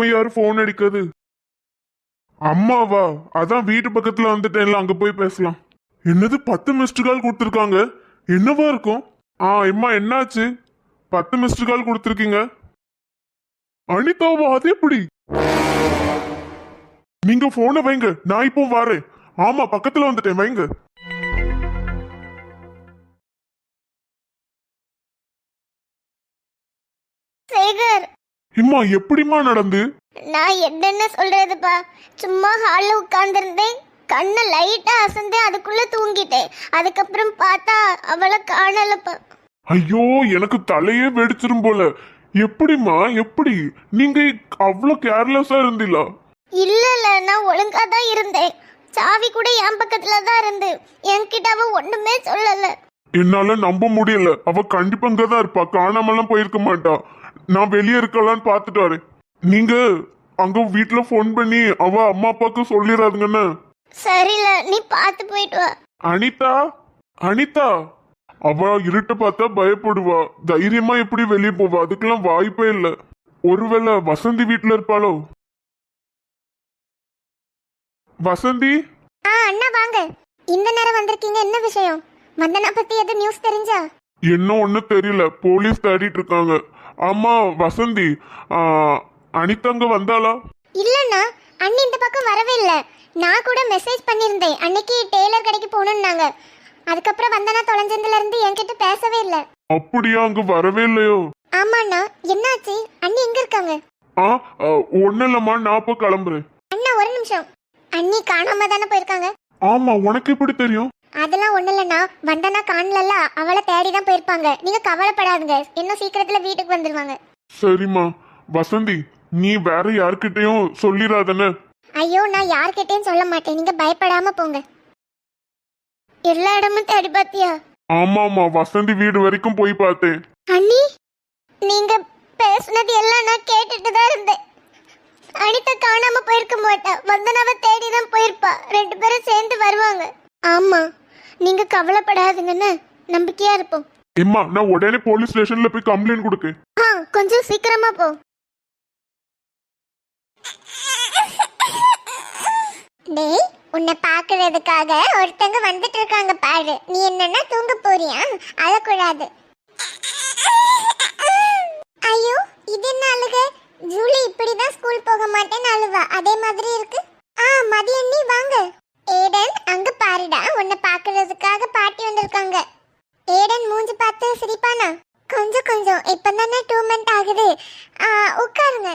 இப்ப யாரு போன் அடிக்காது அம்மாவா? அதான் வீட்டு பக்கத்துல வந்துட்டேன்ல அங்க போய் பேசலாம். என்னது பத்து மிஸ்டு கால் கொடுத்துருக்காங்க? என்னவா இருக்கும்? ஆ எம்மா என்னாச்சு? பத்து மிஸ்டு கால் கொடுத்துருக்கீங்க. அனிதாவா அது எப்படி? நீங்க போனை வைங்க நான் இப்போ வரேன். ஆமா பக்கத்துல வந்துட்டேன் வைங்க. இம்மா எப்படிம்மா நடந்து? நான் என்னென்ன சொல்றதுப்பா? சும்மா ஹாலில் உட்கார்ந்துருந்தேன். கண்ணை லைட்டா அசந்தேன் அதுக்குள்ள தூங்கிட்டேன். அதுக்கப்புறம் பார்த்தா அவளை காணலப்பா. ஐயோ எனக்கு தலையே வெடிச்சிரும் போல. எப்படிம்மா எப்படி? நீங்க அவ்வளவு கேர்லெஸ்ஸா இருந்தீங்களா இல்ல இல்ல நான் ஒழுங்கா தான் இருந்தேன். சாவி கூட என் பக்கத்துல தான் இருந்து. என்கிட்ட அவ ஒண்ணுமே சொல்லல. என்னால நம்ப முடியல. அவ கண்டிப்பா இங்கதான் இருப்பா. காணாமலாம் போயிருக்க மாட்டா. நான் வெளியே இருக்கலாம்னு பார்த்துட்டு வரேன் நீங்க அங்க வீட்டுல ஃபோன் பண்ணி அவ அம்மா அப்பாவுக்கு சொல்லிடாதுங்கன்னு சரியில்ல நீ பார்த்து போயிட்டு வா. அனிதா அனிதா. அவ இருட்ட பார்த்தா பயப்படுவா. தைரியமா எப்படி வெளியே போவா? அதுக்கெல்லாம் வாய்ப்பே இல்ல. ஒருவேளை வசந்தி வீட்டுல இருப்பாளோ? வசந்தி? ஆ அண்ணா வாங்க. இந்த நேரம் வந்திருக்கீங்க. என்ன விஷயம்? வந்தனா பத்தி எது நியூஸ் தெரிஞ்சா? என்ன ஒண்ணு தெரியல. போலீஸ் தேடிட்டு இருக்காங்க. ஆமா வசந்தி. ஆ, அனிதா அங்க வந்தாளா? இல்லண்ணா அண்ணி இந்த பக்கம் வரவே இல்லை. நான் கூட மெசேஜ் பண்ணியிருந்தேன் அன்னைக்கு டெய்லர் கடைக்கு போகணுன்னாங்க அதுக்கப்புறம் வந்தனா தொலைஞ்சதுல இருந்து என்கிட்ட பேசவே இல்லை. அப்படியா அங்க வரவே இல்லையோ? ஆமாண்ணா என்னாச்சு? அண்ணி எங்க இருக்காங்க? ஆ ஒன்னும் இல்லம்மா நான் இப்ப கிளம்புறேன். அண்ணா ஒரு நிமிஷம். அண்ணி காணாம தானே போயிருக்காங்க? ஆமா உனக்கு எப்படி தெரியும்? அதெல்லாம் ஒண்ணு இல்லைண்ணா. வந்தனா காணலல்ல. அவளை தேடி தான் போயிருப்பாங்க. நீங்க கவலைப்படாதுங்க. இன்னும் சீக்கிரத்துல வீட்டுக்கு வந்துருவாங்க. சரிம்மா. வசந்தி நீ வேற யார்கிட்டயும் சொல்லிடாதன ஐயோ நான் யார்கிட்டயும் சொல்ல மாட்டேன். நீங்க பயப்படாம போங்க. எல்லா இடமும் தேடி பாத்தியா? ஆமாமா வசந்தி வீடு வரைக்கும் போய் பார்த்தேன். அண்ணி நீங்க பேசுனது எல்லாம் நான் கேட்டுட்டு தான் இருந்தேன். அனிதா காணாம போயிருக்க மாட்டா. வந்தனாவ தேடி தான் போயிருப்பா. ரெண்டு பேரும் சேர்ந்து வருவாங்க. ஆமா. நீங்க கவலைப்படாதுங்கன்னு நம்பிக்கையா இருப்போம். எம்மா நான் உடனே போலீஸ் ஸ்டேஷன்ல போய் கம்ப்ளைண்ட் கொடுக்க. ஆ கொஞ்சம் சீக்கிரமா போ. டேய் உன்னை பாக்குறதுக்காக ஒருத்தங்க வந்துட்டு இருக்காங்க பாரு. நீ என்னன்னா தூங்க போறியா? அழக்கூடாது ஐயோ இது என்ன அழுக ஜூலி இப்படிதான் ஸ்கூல் போக மாட்டேன்னு அழுவா அதே மாதிரி இருக்கு ஆ மதியம் நீ வாங்க ஏடன் அங்க பாருடா உன்னை பாக்குறதுக்காக பாட்டி வந்திருக்காங்க ஏடன் மூஞ்சி பார்த்து சிரிப்பானா கொஞ்சம் கொஞ்சம் இப்பதானே டூ மந்த் ஆகுது ஆ, உட்காருங்க.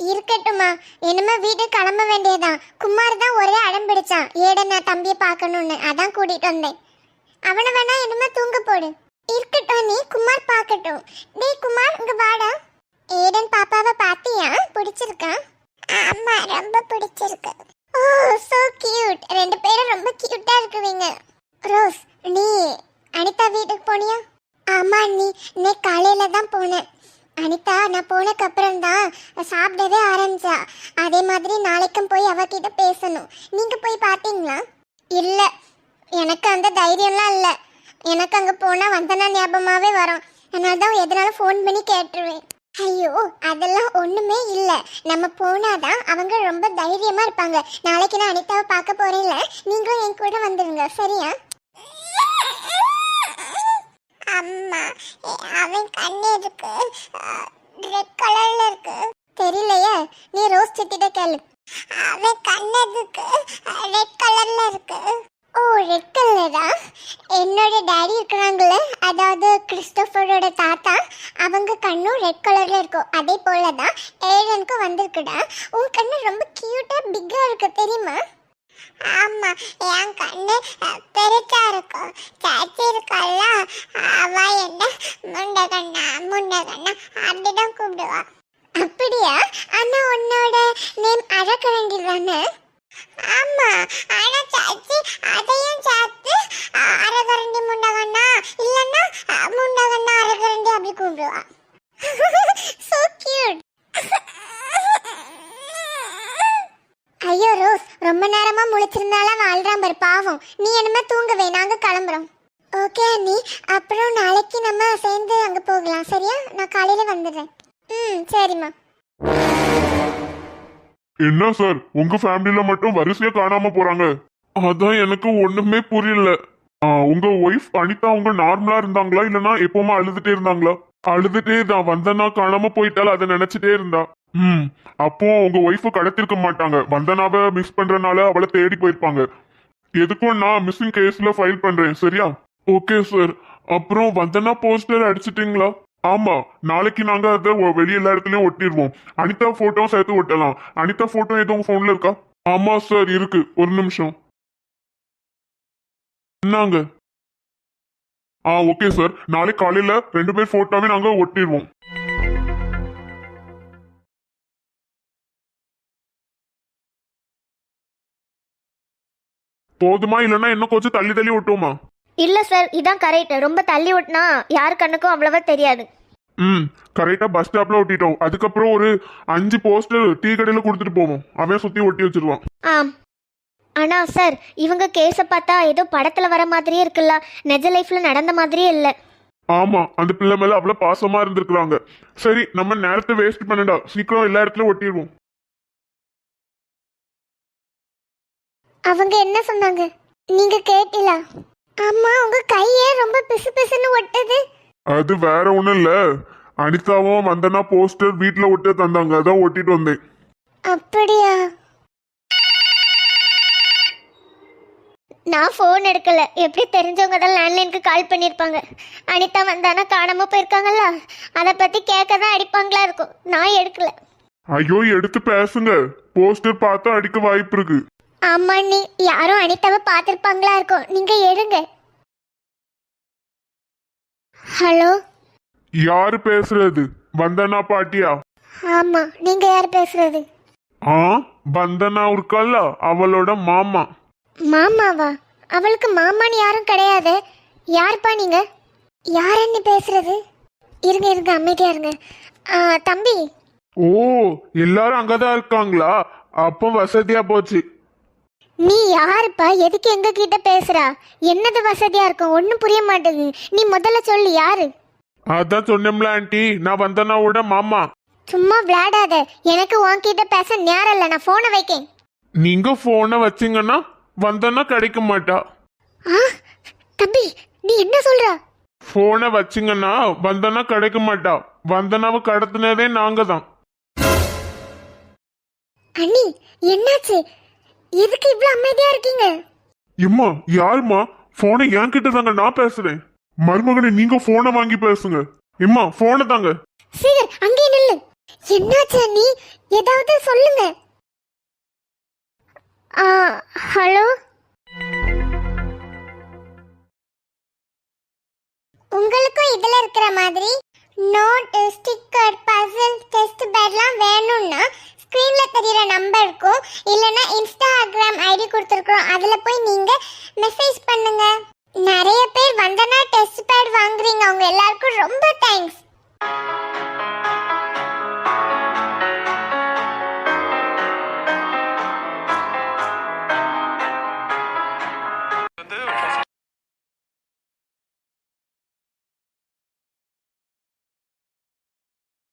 இருக்கட்டுமா என்னமா வீட்டுக்கு கிளம்ப வேண்டியதான் குமார் தான் ஒரே அடம் பிடிச்சான். ஏடன் நான் தம்பியை பார்க்கணும்னு. அதான் கூட்டிட்டு வந்தேன். அவனை வேணா என்னமா தூங்க போடு. இருக்கட்டும் நீ குமார் பார்க்கட்டும். டேய் குமார் இங்க வாடா. ஏடன் பாப்பாவை பாத்தியா? பிடிச்சிருக்கா? ஆமா ரொம்ப பிடிச்சிருக்கு. ஓ சோ கியூட் ரெண்டு பேரும் ரொம்ப கியூட்டா இருக்குவீங்க. ரோஸ் நீ அனிதா வீட்டுக்கு போனியா? ஆமா நீ. இன்னைக்கு காலையில தான் போனேன். அனிதா நான் போனக்கு அப்புறம் தான் சாப்பிடவே ஆரம்பிச்சா. அதே மாதிரி நாளைக்கும் போய் அவகிட்ட பேசணும். நீங்க போய் பார்த்தீங்களா? இல்ல. எனக்கு அந்த தைரியம்லாம் இல்ல. எனக்கு அங்க போனா வந்தனா ஞாபகமாவே வரும். அதனால தான் எதனால ஃபோன் பண்ணி கேட்டுருவேன். ஐயோ அதெல்லாம் ஒண்ணுமே இல்ல. நம்ம போனாதான் அவங்க ரொம்ப தைரியமா இருப்பாங்க. நாளைக்கு நான் அனிதாவை பார்க்க போறேன்ல. நீங்களும் என் கூட வந்துருங்க. சரியா? அம்மா அவன் கண்ணு இருக்கு. ரெட் கலர்ல இருக்கு. தெரியலையே நீ ரோஸ் சித்திட்ட கேளு. அவன் கண்ணு இருக்கு. ரெட் கலர்ல இருக்கு. ஓ ரெட் கலரா என்னோட டேடி இருக்கிறாங்களே அதாவது கிறிஸ்டோஃபரோட தாத்தா அவங்க கண்ணும் ரெட் கலரில் இருக்கும். அதே போல தான் ஏழனுக்கு வந்திருக்குடா. உன் கண்ணு ரொம்ப க்யூட்டாக பிக்காக இருக்கு தெரியுமா? ஆமா என் கண்ணு பெருசா இருக்கும். சாச்சி இருக்கல்ல அவ என்ன முண்ட கண்ணா முண்ட கண்ணா அப்படிதான் கூப்பிடுவா. அப்படியா? ஆனா உன்னோட நேம் அழகரண்டி தானே? ஆமா ஆனா சாச்சி அதையும் சேர்த்து அஹ், அரகரண்டி முண்டகண்ணா இல்லன்னா அஹ், முண்டகண்ணா அரகரண்டி அப்படி கூப்பிடுவா சோ கியூட் ஐயோ ரோஸ் ரொம்ப நேரமா முழிச்சிருந்தாலும் வாழ்றான் நீ என்னமே தூங்கவே நாங்க கிளம்புறோம். ஓகே அண்ணி. அப்புறம் நாளைக்கு நம்ம சேர்ந்து அங்க போகலாம் சரியா? நான் காலையில வந்துடுறேன். ம் சரிம்மா. என்ன சார்? உங்க ஃபேமிலியில மட்டும் வரிசையா காணாம போறாங்க. அதான் எனக்கு ஒண்ணுமே புரியல. உங்க ஒய்ஃப் அனிதா அவங்க நார்மலா இருந்தாங்களா? இல்லனா எப்பவுமே அழுதுட்டே இருந்தாங்களா? அழுதுட்டே தான் வந்தனா காணாம போயிட்டால அதை நினைச்சிட்டே இருந்தா. ம் அப்போ உங்க ஒய்ஃப கடத்திருக்க மாட்டாங்க. வந்தனாவை மிஸ் பண்றனால அவளை தேடி போயிருப்பாங்க. எதுக்கும் நான் மிஸ்ஸிங் கேஸ்ல ஃபைல் பண்றேன் சரியா? ஓகே சார் அப்புறம் வந்தனா போஸ்டர் அடிச்சிட்டீங்களா? ஆமா நாளைக்கு நாங்க அதை வெளிய எல்லா இடத்துலயும் ஒட்டிடுவோம் அனிதா போட்டோ சேர்த்து ஒட்டலாம். அனிதா போட்டோ எதுவும் போன்ல இருக்கா? ஆமா சார் இருக்கு. ஒரு நிமிஷம். என்னங்க? ஆ ஓகே சார் நாளைக்கு காலையில ரெண்டு பேர் போட்டோவே நாங்க ஒட்டிடுவோம் போதுமா இல்லைன்னா இன்னும் கொஞ்சம் தள்ளி தள்ளி ஒட்டுவோமா இல்ல சார் இதான் கரெக்ட். ரொம்ப தள்ளி விட்டுனா யார் கண்ணுக்கும் அவ்வளவா தெரியாது. ம் கரெக்டா பஸ் ஸ்டாப்ல ஒட்டிட்டோம் அதுக்கப்புறம் ஒரு அஞ்சு போஸ்டர் டீ கடையில கொடுத்துட்டு போவோம். அவன் சுத்தி ஒட்டி வச்சிருவான். ஆம். ஆனா சார் இவங்க கேஸை பார்த்தா ஏதோ படத்துல வர மாதிரியே இருக்குல்ல. நிஜ லைஃப்ல நடந்த மாதிரியே இல்லை. ஆமா அந்த பிள்ளை மேல அவ்வளவு பாசமா இருந்திருக்கிறாங்க. சரி நம்ம நேரத்தை வேஸ்ட் பண்ணடா. சீக்கிரம் எல்லா இடத்துலயும் ஒட்டிடுவோம். அவங்க என்ன சொன்னாங்க? நீங்க கேட்டீங்களா? அம்மா உங்க கையே ரொம்ப பிசு பிசுன்னு ஒட்டுது. அது வேற ஒண்ணும் இல்ல. அனிதாவும் வந்தனா போஸ்டர் வீட்ல ஒட்ட தந்தாங்க. அதான் ஒட்டிட்டு வந்தேன். அப்படியா? நான் ஃபோன் எடுக்கல. எப்படி தெரிஞ்சவங்க தான் லேண்ட்லைனுக்கு கால் பண்ணியிருப்பாங்க அனிதா வந்தானா காணாம போயிருக்காங்கல்ல? அதை பத்தி கேட்க தான் அடிப்பாங்களா இருக்கும். நான் எடுக்கல. ஐயோ எடுத்து பேசுங்க. போஸ்டர் பார்த்தா அடிக்க வாய்ப்பு இருக்கு. ஆமா நீ யாரும் அனிதாவை பார்த்திருப்பாங்களா இருக்கும். நீங்க எடுங்க ஹலோ? யாரு பேசுறது? வந்தனா பாட்டியா? ஆமா நீங்க யார் பேசுறது? ஆ வந்தனா இருக்கல்ல அவளோட மாமா. மாமாவா? அவளுக்கு மாமான்னு யாரும் கிடையாது. யார்ப்பா நீங்க? யாருன்னு பேசுறது? இருங்க இருங்க அமைதியா இருங்க. ஆ, தம்பி? ஓ எல்லாரும் அங்கதான் இருக்காங்களா? அப்போ வசதியா போச்சு. நீ யாருப்பா? எதுக்கு எங்க கிட்ட பேசுறா? என்னது வசதியா இருக்கும்? ஒன்னும் புரிய மாட்டேங்குது. நீ முதல்ல சொல்லு யாரு? அதான் சொன்னோம்ல ஆண்டி. நான் வந்தனாவோட மாமா. சும்மா விளையாடாத. எனக்கு உன்கிட்ட பேச நேரம் இல்லை. நான் போனை வைக்கேன். நீங்க போனை வச்சீங்கன்னா வந்தனா கிடைக்க மாட்டா. ஆ தம்பி நீ என்ன சொல்ற? போனை வச்சீங்கன்னா வந்தனா கிடைக்க மாட்டா. வந்தனாவை கடத்தினதே நாங்க தான் அண்ணி என்னாச்சு? எதுக்கு இவ்வளவு அமைதியா இருக்கீங்க? இம்மா யாரும்மா? போனை என்கிட்ட தாங்க நான் பேசுறேன். மருமகனே நீங்க போனை வாங்கி பேசுங்க. இம்மா போனை தாங்க. சீகர் அங்கே நில்லு. என்னாச்சு அண்ணி? ஏதாவது சொல்லுங்க. ஆ, ஹலோ? உங்களுக்கும் இதுல இருக்கிற